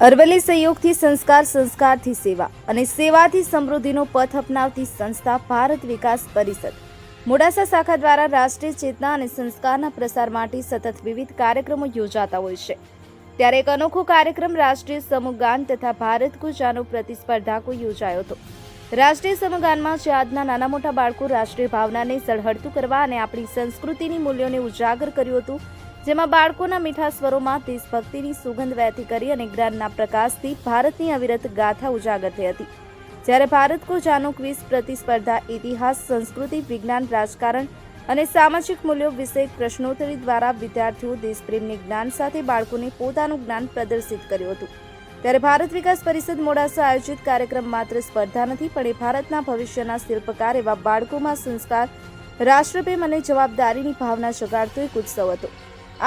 અરવલ્લી સહયોગથી સંસ્કાર, સંસ્કારથી સેવા અને સેવાથી સમૃદ્ધિનો પથ અપનાવતી સંસ્થા ભારત વિકાસ પરિષદ. મોડાસા શાખા દ્વારા રાષ્ટ્રીય ચેતના અને સંસ્કારના પ્રસાર માટે સતત વિવિધ કાર્યક્રમો યોજાતા હોય છે. ત્યારે એક અનોખો કાર્યક્રમ રાષ્ટ્રીય સમૂહગાન તથા ભારત ગુજાનો પ્રતિસ્પર્ધાકો યોજાયો હતો. રાષ્ટ્રીય સમૂહગાનમાં જે આજના નાના મોટા બાળકો રાષ્ટ્રીય ભાવનાને સળહળતું કરવા અને આપણી સંસ્કૃતિની મૂલ્યોને ઉજાગર કર્યું હતું જેમાં બાળકોના મીઠા સ્વરોમાં દેશભક્તિની સુગંધ વહેતી કરી અને જ્ઞાનના પ્રકાશથી ભારતની અવિરત ગાથા ઉજાગર થઈ હતી. જ્યારે ભારત કો જાનો ક્વિઝ પ્રતિસ્પર્ધા ઇતિહાસ, સંસ્કૃતિ, વિજ્ઞાન, રાજકારણ અને સામાજિક મૂલ્યો વિશે પ્રશ્નોત્તરી દ્વારા વિદ્યાર્થીઓ દેશપ્રેમની જ્ઞાન સાથે બાળકોને પોતાનું જ્ઞાન પ્રદર્શિત કર્યું હતું. ત્યારે ભારત વિકાસ પરિષદ મોડાસા આયોજિત કાર્યક્રમ માત્ર સ્પર્ધા નથી, પણ એ ભારતના ભવિષ્યના શિલ્પકાર એવા બાળકોમાં સંસ્કાર, રાષ્ટ્રપ્રેમ અને જવાબદારીની ભાવના જગાડતો એક ઉત્સવ હતો.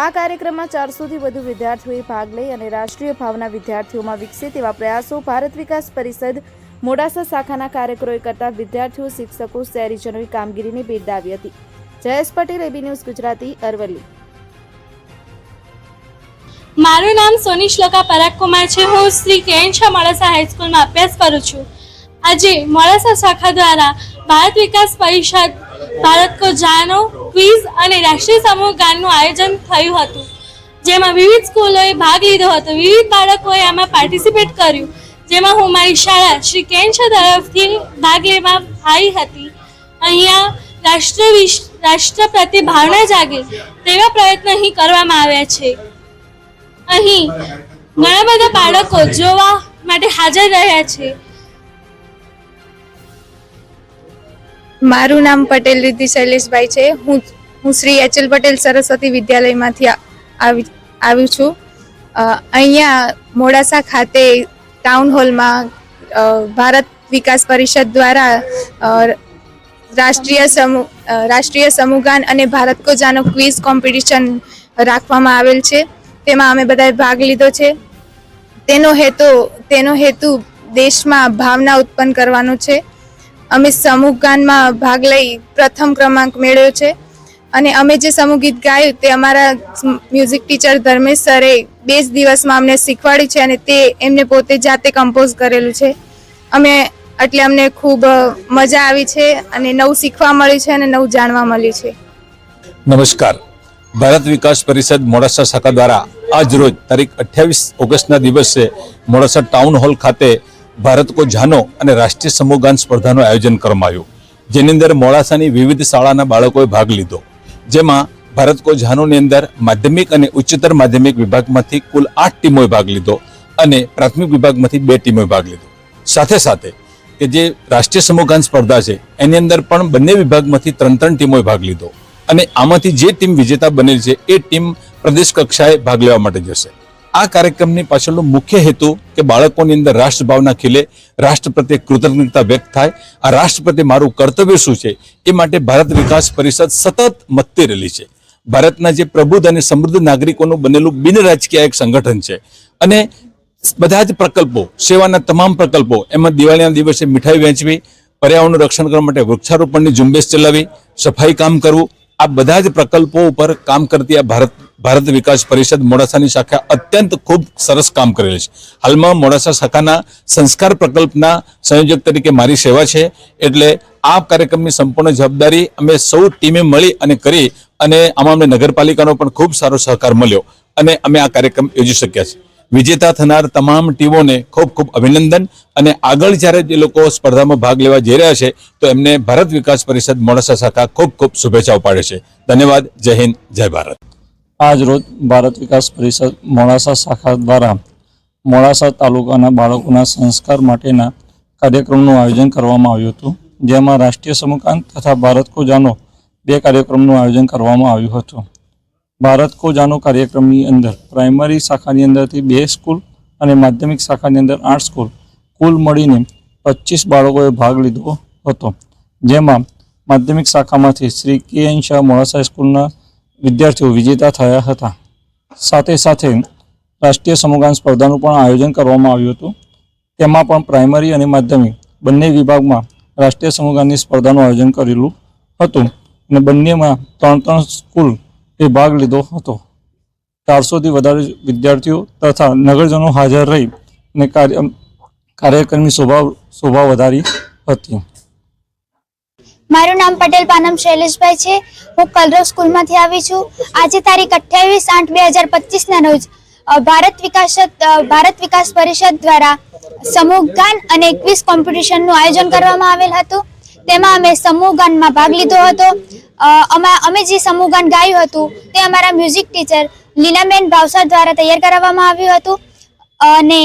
આ કાર્યક્રમમાં ચારસોથી વધુ વિદ્યાર્થીઓએ ભાગ લઈ અને રાષ્ટ્રીય ભાવના વિદ્યાર્થીઓમાં વિકસે તેવા પ્રયાસો ભારત વિકાસ પરિષદ મોડાસા શાખાના કાર્યકરોએ કરતા વિદ્યાર્થીઓ, શિક્ષકો, શહેરીજનોએ કામગીરીને બિરદાવી હતી. Jayesh Patel AB news Gujarati, Aravalli. મારું નામ સોની પરાગકુમાર પરાગ કુમાર છે. હું શ્રી કેન્શા મોડાસા હાઈસ્કૂલમાં અભ્યાસ કરું છું. આજે મોડાસા શાખા દ્વારા ભારત વિકાસ પરિષદ, ભારત કો જાનો ક્વિઝ અને રાષ્ટ્રીય સમૂહ ગાનનું આયોજન થયું હતું, જેમાં વિવિધ સ્કૂલોએ ભાગ લીધો હતો. વિવિધ બાળકોએ આમાં પાર્ટિસિપેટ કર્યું, જેમાં હું મારી શાળા શ્રી કેન્સર તરફથી ભાગ લેવા આવી હતી. અહીંયા રાષ્ટ્ર વિશ, રાષ્ટ્ર પ્રત્યે ભાવના જાગે તેવા પ્રયત્ન અહીં કરવામાં આવ્યા છે. અહીં ઘણા બધા બાળકો જોવા માટે હાજર રહ્યા છે. મારું નામ પટેલ રિદ્ધિ શૈલેષભાઈ છે. હું હું શ્રી એચએલ પટેલ સરસ્વતી વિદ્યાલયમાંથી આવી આવી છું. અહીંયા મોડાસા ખાતે ટાઉન હોલમાં ભારત વિકાસ પરિષદ દ્વારા રાષ્ટ્રીય સમૂહ રાષ્ટ્રીય સમૂહગાન અને ભારત કો જાનો ક્વિઝ કોમ્પિટિશન રાખવામાં આવેલ છે. તેમાં અમે બધાએ ભાગ લીધો છે. તેનો હેતુ તેનો હેતુ દેશમાં ભાવના ઉત્પન્ન કરવાનો છે. અમે સમૂહ ગાનમાં ભાગ લઈ પ્રથમ ક્રમાંક મેળવ્યો છે. અને અમે જે સમૂહ ગીત ગાયું તે અમારા મ્યુઝિક ટીચર ધર્મેશ સરે બે જ દિવસમાં અમને શીખવાડ્યું છે અને તે એમને પોતે જાતે કમ્પોઝ કરેલું છે. અમે એટલે અમને ખૂબ મજા આવી છે અને નવું શીખવા મળ્યું છે અને નવું જાણવા મળ્યું છે. નમસ્કાર. ભારત વિકાસ પરિષદ મોડાસા શાખા દ્વારા આજ રોજ તારીખ અઠ્યાવીસ ઓગસ્ટના દિવસે મોડાસા ટાઉન હોલ ખાતે ભારત કો જાનો અને રાષ્ટ્રીય સમૂહગાન સ્પર્ધાનું આયોજન કરવામાં આવ્યું જેની અંદર મોડાસાની વિવિધ શાળાના બાળકોએ ભાગ લીધો. જેમાં ભારત કો જાનોની અંદર માધ્યમિક અને ઉચ્ચતર માધ્યમિક વિભાગમાંથી કુલ આઠ ટીમોએ ભાગ લીધો અને પ્રાથમિક વિભાગમાંથી બે ટીમોએ ભાગ લીધો. સાથે સાથે કે જે રાષ્ટ્રીય સમૂહગાન સ્પર્ધા છે, એની અંદર પણ બંને વિભાગમાંથી ત્રણ ત્રણ ટીમોએ ભાગ લીધો. અને આમાંથી જે ટીમ વિજેતા બનેલ છે, એ ટીમ પ્રદેશ કક્ષાએ ભાગ લેવા માટે જશે. આ કાર્યક્રમની પાછળનો મુખ્ય હેતુ કે બાળકોની અંદર રાષ્ટ્રભાવના ખીલે રાષ્ટ્ર પ્રત્યે કૃતજ્ઞતા વ્યક્ત થાય. આ રાષ્ટ્ર પ્રત્યે મારું કર્તવ્ય શું છે? એ માટે ભારત વિકાસ પરિષદ સતત મતતી રહેલી છે. ભારતના જે પ્રબુદ્ધ અને સમૃદ્ધ નાગરિકોનું બનેલું બિન રાજકીય એક સંગઠન છે. અને બધા જ પ્રકલ્પો, સેવાના તમામ પ્રકલ્પો, એમાં દિવાળીના દિવસે મીઠાઈ વહેંચવી પર્યાવરણનું રક્ષણ કરવા માટે વૃક્ષારોપણની ઝુંબેશ ચલાવી, સફાઈ કામ કરવું, આ બધા જ પ્રકલ્પો ઉપર કામ કરતી આ ભારત ભારત વિકાસ પરિષદ મોડાસાની શાખા અત્યંત ખૂબ સરસ કામ કરેલ છે. હાલમાં મોડાસા શાખાના સંસ્કાર પ્રકલ્પના સંયોજક તરીકે મારી સેવા છે. એટલે આ કાર્યક્રમની સંપૂર્ણ જવાબદારી અમે સૌ ટીમે મળી અને કરી અને આમાં અમને નગરપાલિકાનો પણ ખૂબ સારો સહકાર મળ્યો અને અમે આ કાર્યક્રમ યોજી શક્યા છે વિજેતા થનાર તમામ ટીમોને ખૂબ ખૂબ અભિનંદન અને આગળ જ્યારે જે લોકો સ્પર્ધામાં ભાગ લેવા જઈ રહ્યા છે, તો એમને ભારત વિકાસ પરિષદ મોડાસા શાખા ખૂબ ખૂબ શુભેચ્છાઓ પાડે છે. ધન્યવાદ. જય હિન્દ. જય ભારત. આજ રોજ ભારત વિકાસ પરિષદ મોડાસા શાખા દ્વારા મોડાસા તાલુકાના બાળકોના સંસ્કાર માટેના કાર્યક્રમનું આયોજન કરવામાં આવ્યું હતું. જેમાં રાષ્ટ્રીય સમકાંત તથા ભારત કો જાનો બે કાર્યક્રમનું આયોજન કરવામાં આવ્યું હતું. ભારત કો જાનો કાર્યક્રમની અંદર પ્રાઇમરી શાખાની અંદરથી બે સ્કૂલ અને માધ્યમિક શાખાની અંદર આઠ સ્કૂલ. કુલ મળીને પચીસ બાળકોએ ભાગ લીધો હતો. જેમાં માધ્યમિક શાખામાંથી શ્રી કે એન શાહ મોડાસા સ્કૂલના વિદ્યાર્થીઓ વિજેતા થયા હતા. સાથે સાથે રાષ્ટ્રીય સમૂહગાન સ્પર્ધાનું પણ આયોજન કરવામાં આવ્યું હતું. તેમાં પણ પ્રાઇમરી અને માધ્યમિક બંને વિભાગમાં રાષ્ટ્રીય સમૂહગાનની સ્પર્ધાનું આયોજન કરેલું હતું અને બંનેમાં ત્રણ ત્રણ સ્કૂલ એ ભાગ લીધો હતો. ચારસોથી વધારે વિદ્યાર્થીઓ તથા નગરજનો હાજર રહી અને કાર્ય કાર્યક્રમની શોભા શોભા વધારી હતી. મારું નામ પટેલ પાનમ શૈલેષભાઈ છે. હું કલરવ સ્કૂલમાંથી આવી છું. આજે તારીખ અઠ્યાવીસ આઠ બે હજાર પચીસના રોજ ભારત વિકાસ ભારત વિકાસ પરિષદ દ્વારા સમૂહ ગાન અને એકવીસ કોમ્પિટિશનનું આયોજન કરવામાં આવેલ હતું. તેમાં અમે સમૂહ ગાનમાં ભાગ લીધો હતો. અમા જે સમૂહ ગાન ગાયું હતું, તે અમારા મ્યુઝિક ટીચર લીલાબેન ભાવસર દ્વારા તૈયાર કરાવવામાં આવ્યું હતું. અને